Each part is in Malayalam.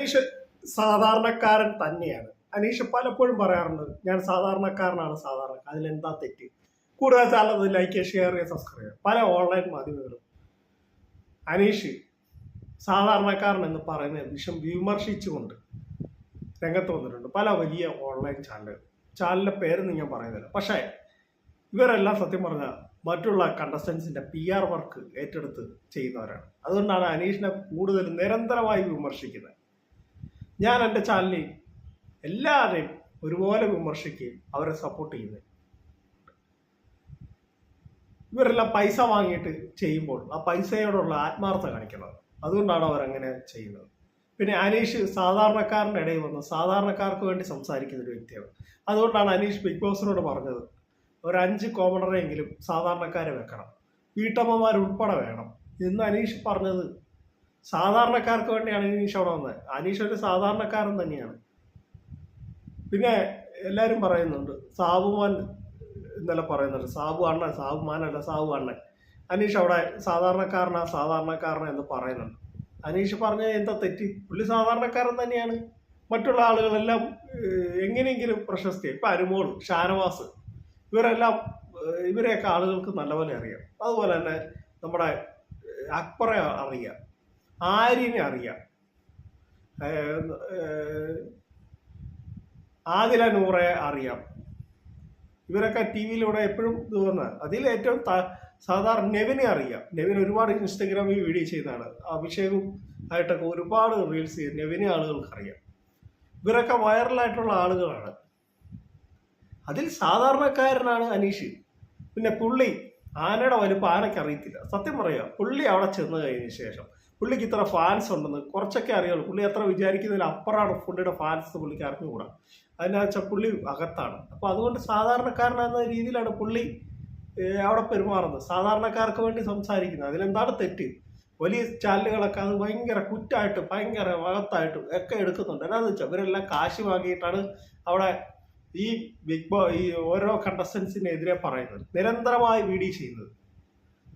അനീഷ് സാധാരണക്കാരൻ തന്നെയാണ്. അനീഷ് പലപ്പോഴും പറയാറുണ്ട് ഞാൻ സാധാരണക്കാരനാണ് സാധാരണ അതിലെന്താ തെറ്റ്? കൂടുതൽ ചാനൽ ലൈക്ക് ഷെയർ ചെയ്യുക സബ്സ്ക്രൈബ് ചെയ്യുക പല ഓൺലൈൻ മാധ്യമങ്ങളും. അനീഷ് സാധാരണക്കാരൻ എന്ന് പറയുന്ന വിഷം വിമർശിച്ചുകൊണ്ട് രംഗത്ത് വന്നിട്ടുണ്ട്. പല വലിയ ഓൺലൈൻ ചാനലുകൾ ചാനലിന്റെ പേരൊന്നും ഞാൻ പറയുന്നില്ല. പക്ഷേ ഇവരെല്ലാം സത്യം പറഞ്ഞാൽ മറ്റുള്ള കണ്ടസ്റ്റൻസിന്റെ പി ആർ വർക്ക് ഏറ്റെടുത്ത് ചെയ്യുന്നവരാണ്. അതുകൊണ്ടാണ് അനീഷിനെ കൂടുതൽ നിരന്തരമായി വിമർശിക്കുന്നത്. ഞാൻ എന്റെ ചാനലിൽ എല്ലാവരെയും ഒരുപോലെ വിമർശിക്കുകയും അവരെ സപ്പോർട്ട് ചെയ്യുന്നത് ഇവരെല്ലാം പൈസ വാങ്ങിയിട്ട് ചെയ്യുമ്പോൾ ആ പൈസയോടുള്ള ആത്മാർത്ഥ കാണിക്കണം അതുകൊണ്ടാണ് അവരങ്ങനെ ചെയ്യുന്നത്. പിന്നെ അനീഷ് സാധാരണക്കാരന്റെ ഇടയിൽ വന്ന് സാധാരണക്കാർക്ക് വേണ്ടി സംസാരിക്കുന്ന ഒരു വ്യക്തിയാണ്. അതുകൊണ്ടാണ് അനീഷ് ബിഗ് ബോസിനോട് പറഞ്ഞത് ഒരു അഞ്ച് കോമണറെങ്കിലും സാധാരണക്കാരെ വെക്കണം. വീട്ടമ്മമാരുൾപ്പെടെ വേണം. എന്ന് അനീഷ് പറഞ്ഞത് സാധാരണക്കാർക്ക് വേണ്ടിയാണ് അനീഷ് അവിടെ വന്നത് അനീഷ് ഒരു സാധാരണക്കാരൻ തന്നെയാണ്. പിന്നെ എല്ലാവരും പറയുന്നുണ്ട് സാബുമാൻ ഇന്നലെ പറയുന്നുണ്ട് സാബു അണ്ണൻ സാബുമാൻ അല്ല സാബു അണ്ണൻ. അനീഷ് അവിടെ സാധാരണക്കാരനാ സാധാരണക്കാരനാ എന്ന് പറയുന്നുണ്ട്. അനീഷ് പറഞ്ഞ എന്താ തെറ്റി? പുള്ളി സാധാരണക്കാരൻ തന്നെയാണ്. മറ്റുള്ള ആളുകളെല്ലാം എങ്ങനെയെങ്കിലും പ്രശസ്തി. ഇപ്പൊ അരുമോൾ ഷാനവാസ് ഇവരെല്ലാം ഇവരെയൊക്കെ ആളുകൾക്ക് നല്ലപോലെ അറിയാം. അതുപോലെ തന്നെ നമ്മുടെ അക്ബറെ അറിയാം. ആര്യനെ അറിയാം? ആദില നൂറെ അറിയാം. ഇവരൊക്കെ ടി വിയിലൂടെ എപ്പോഴും ഇത് അതിൽ ഏറ്റവും സാധാരണ നെവിനെ അറിയാം. നെവിൻ ഒരുപാട് ഇൻസ്റ്റഗ്രാമിൽ വീഡിയോ ചെയ്താണ്. അഭിഷേകും ആയിട്ടൊക്കെ ഒരുപാട് റീൽസ് ചെയ്ത് നെവിനെ ആളുകൾക്ക് അറിയാം ഇവരൊക്കെ വൈറലായിട്ടുള്ള ആളുകളാണ്. അതിൽ സാധാരണക്കാരനാണ് അനീഷ്. പിന്നെ പുള്ളി ആനയുടെ വലുപ്പം ആനയ്ക്ക് അറിയത്തില്ല. സത്യം പറയുക പുള്ളി അവിടെ ചെന്ന് കഴിഞ്ഞ ശേഷം പുള്ളിക്ക് ഇത്ര ഫാൻസ് ഉണ്ടെന്ന് കുറച്ചൊക്കെ അറിയുള്ളൂ. പുള്ളി എത്ര വിചാരിക്കുന്നതിൽ അപ്പുറമാണ് പുള്ളിയുടെ ഫാൻസ് പുള്ളിക്ക് അറിഞ്ഞുകൂടാ. അതിനാ വെച്ചാൽ പുള്ളി അകത്താണ്. അപ്പോൾ അതുകൊണ്ട് സാധാരണക്കാരനെന്ന രീതിയിലാണ് പുള്ളി അവിടെ പെരുമാറുന്നത്. സാധാരണക്കാർക്ക് വേണ്ടി സംസാരിക്കുന്നത്. അതിലെന്താണ് തെറ്റ്? വലിയ ചാനലുകളൊക്കെ അത് ഭയങ്കര കുറ്റായിട്ട് ഭയങ്കര അകത്തായിട്ടും ഒക്കെ എടുക്കുന്നുണ്ട്. എന്നാന്ന് വെച്ചാൽ ഇവരെല്ലാം കാശ് വാങ്ങിയിട്ടാണ് അവിടെ ഈ ബിഗ് ബോ ഈ ഓരോ കണ്ടസ്റ്റൻസിനെതിരെ പറയുന്നത്. നിരന്തരമായി വീഡിയോ ചെയ്യുന്നത്.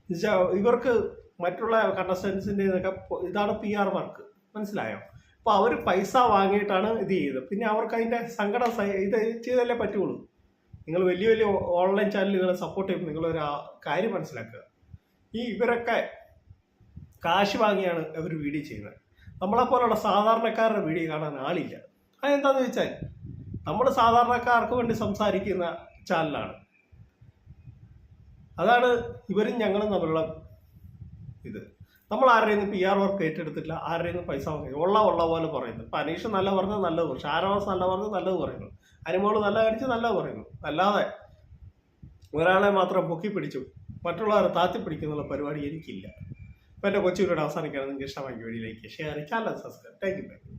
എന്നുവെച്ചാൽ ഇവർക്ക് മറ്റുള്ള കണ്ടസ്റ്റൻസിന്റെ ഇതൊക്കെ ഇതാണ് പി ആർ വർക്ക് മനസ്സിലായോ? അപ്പൊ അവർ പൈസ വാങ്ങിയിട്ടാണ് ഇത് ചെയ്തത്. പിന്നെ അവർക്ക് അതിന്റെ സങ്കടം ഇത് ചെയ്തല്ലേ പറ്റുള്ളൂ. നിങ്ങൾ വലിയ വലിയ ഓൺലൈൻ ചാനലുകളെ സപ്പോർട്ട് ചെയ്യുമ്പോൾ നിങ്ങളൊരു കാര്യം മനസ്സിലാക്കുക. ഈ ഇവരൊക്കെ കാശ് വാങ്ങിയാണ് അവർ വീഡിയോ ചെയ്യുന്നത്. നമ്മളെ പോലുള്ള സാധാരണക്കാരുടെ വീഡിയോ കാണാൻ ആളില്ല. അതെന്താന്ന് വെച്ചാൽ നമ്മൾ സാധാരണക്കാർക്ക് വേണ്ടി സംസാരിക്കുന്ന ചാനലാണ് അതാണ് ഇവരും ഞങ്ങളും തമ്മിലുള്ള ഇത്. നമ്മൾ ആരുടെയും പി ആർ വർക്ക് ഏറ്റെടുത്തിട്ടില്ല ആരുടെയും പൈസ വാങ്ങി ഉള്ള ഉള്ള പോലെ പറയുന്നു. ഇപ്പം അനീഷ് നല്ല പറഞ്ഞത് നല്ലത് പറയും ഷാരവാസ് നല്ല പറഞ്ഞത് നല്ലത് പറയുന്നു. അനുമോൾ നല്ല കാണിച്ച് നല്ലത് പറയുന്നു. അല്ലാതെ ഒരാളെ മാത്രം പൊക്കി പിടിച്ചു മറ്റുള്ളവരെ താത്തി പിടിക്കുന്നുള്ള പരിപാടി എനിക്കില്ല. ഇപ്പം എന്റെ കൊച്ചു വീഡിയോ അവസാനിക്കുകയാണ്. നിങ്ങൾക്ക് ഇഷ്ടമാക്കി വീഡിയോയിലേക്ക് share channel subscribe thank you